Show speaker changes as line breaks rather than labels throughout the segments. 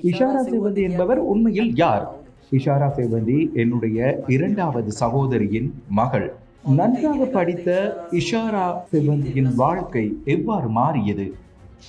இஷாரா சேவந்தி என்பவர் உண்மையில் யார்? இஷாரா சேவந்தி என்னுடைய இரண்டாவது சகோதரியின் மகள். நன்றாக படித்த இஷாரா சிவந்தியின் வாழ்க்கை எவ்வாறு மாறியது?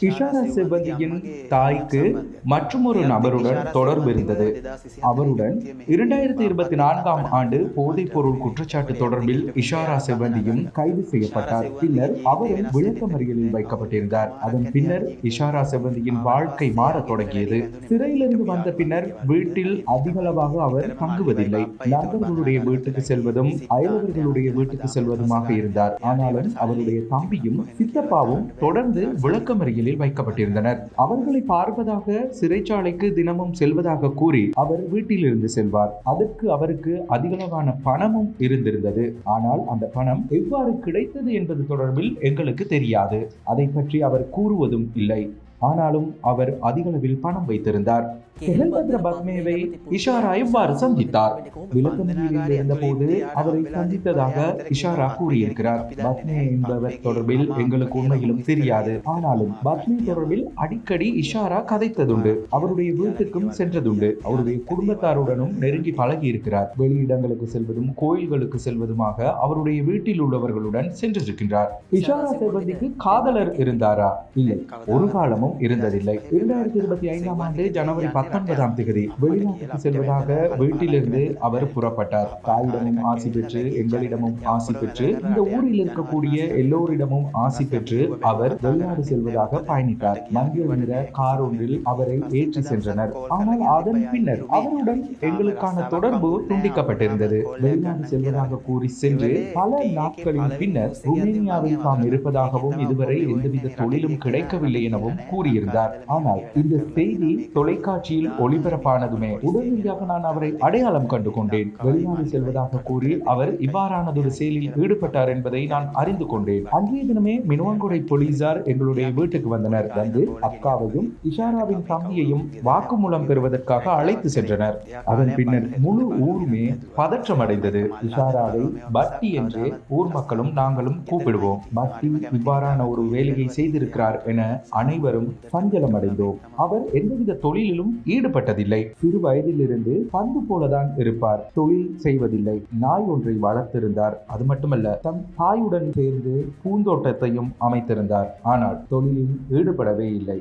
இஷாரா சிவந்தியின் தாய்க்கு மற்றொரு நபருடன் தொடர்பு இருந்தது. அவருடன் இரண்டாயிரத்தி இருபத்தி நான்காம் ஆண்டு போதைப் பொருள் குற்றச்சாட்டு தொடர்பில் இஷாரா சிவந்தியும் கைது செய்யப்பட்டார். பின்னர் அவரும் விளக்கமறியலில் வைக்கப்பட்டிருந்தார். அதன் பின்னர் இஷாரா சிவந்தியின் வாழ்க்கை மாறத் தொடங்கியது. சிறையிலிருந்து வந்த பின்னர் வீட்டில் அதிகளவாக அவர் தங்குவதில்லை. நண்பர்களுடைய வீட்டுக்கு செல்வதும் அயலவர்களுடைய வீட்டுக்கு செல்வதுமாக இருந்தார். ஆனாலும் அவருடைய தம்பியும் சித்தப்பாவும் தொடர்ந்து விளக்கமறியல் விளக்கமறியலில் வைக்கப்பட்டிருந்தனர். அவர்களை பார்ப்பதாக சிறைச்சாலைக்கு தினமும் செல்வதாக கூறி அவர் வீட்டிலிருந்து செல்வார். அதற்கு அவருக்கு அதிகளவான பணமும் இருந்திருந்தது. ஆனால் அந்த பணம் எவ்வாறு கிடைத்தது என்பது தொடர்பில் எங்களுக்கு தெரியாது. அதை பற்றி அவர் கூறுவதும் இல்லை. ஆனாலும் அவர் அதிகளவில் பணம் வைத்திருந்தார். சுகல்பத்ர பத்மேவை இஷாரா இவ்வாறு சந்தித்தார்? விளக்கமறியலில் இருந்தபோது அவரை சந்தித்ததாக இஷாரா கூறியிருக்கிறார். பத்மே என்பவர் தொடர்பில் எங்களுக்கு உண்மையிலும் தெரியாது. ஆனாலும் பத்மே தொடர்பில் அடிக்கடி இஷாரா கதைத்ததுண்டு. அவருடைய வீட்டுக்கும் சென்றதுண்டு. அவருடைய குடும்பத்தாருடனும் நெருங்கி பழகி இருக்கிறார் வெளியிடங்களுக்கு செல்வதும் கோயில்களுக்கு செல்வதுமாக அவருடைய வீட்டில் உள்ளவர்களுடன் சென்றிருக்கின்றார். இஷாரா செல்வதிக்கு காதலர் இருந்தாரா? இல்லை. ஒரு காலமும் இருந்ததில்லை. இரண்டாயிரத்தி இருபத்தி ஐந்தாம் ஆண்டு ஜனவரி பத்தொன்பதாம் தேதி வெளிநாட்டுக்கு செல்வதாக வீட்டிலிருந்து அவர் புறப்பட்டார். தாயிடமும் ஆசி பெற்று எங்களிடமும் ஆசி பெற்று இந்த ஊரில் இருக்கக்கூடிய எல்லோரிடமும் ஆசி பெற்று அவர் வெளிநாடு செல்வதாக பயணித்தார். மஞ்சள் நிற கார் ஒன்றில் அவரை ஏற்றி சென்றனர். ஆனால் அதன் பின்னர் அவருடன் எங்களுக்கான தொடர்பு துண்டிக்கப்பட்டிருந்தது. வெளிநாடு செல்வதாக கூறி சென்று பல நாட்களின் பின்னர் ருமேனியாவில் தாம் இருப்பதாகவும் இதுவரை எந்தவித தொழிலும் கிடைக்கவில்லை எனவும் கூறி கூறியிருந்தார். ஆனால் இந்த செய்தி தொலைக்காட்சியில் ஒளிபரப்பானதுமே உடனடியாக நான் அவரை அடையாளம் கண்டு கொண்டேன் வெளிநாடு செல்வதாக கூறி அவர் இவ்வாறானதொரு செயலில் ஈடுபட்டார் என்பதை நான் அறிந்து கொண்டேன். அன்றைய தினமே மினுவங்குடை போலீசார் எங்களுடைய வீட்டுக்கு வந்தனர். வந்து அக்காவையும் இஷாராவின் தம்பியையும் வாக்குமூலம் பெறுவதற்காக அழைத்து சென்றனர். அதன் பின்னர் முழு ஊருமே பதற்றம் அடைந்தது இஷாராவை பட்டி என்று ஊர் மக்களும் நாங்களும் கூப்பிடுவோம். பட்டி இவ்வாறான ஒரு வேலையை செய்திருக்கிறார் என அனைவரும் சஞ்சலம் அடைந்தோம் அவர் எந்தவித தொழிலிலும் ஈடுபட்டதில்லை. சிறு வயதிலிருந்து பந்து போலதான் இருப்பார். தொழில் செய்வதில்லை. நாய் ஒன்றை வளர்த்திருந்தார். அது மட்டுமல்ல தம் தாயுடன் சேர்ந்து பூந்தோட்டத்தையும் அமைத்திருந்தார். ஆனால் தொழிலில் ஈடுபடவே இல்லை.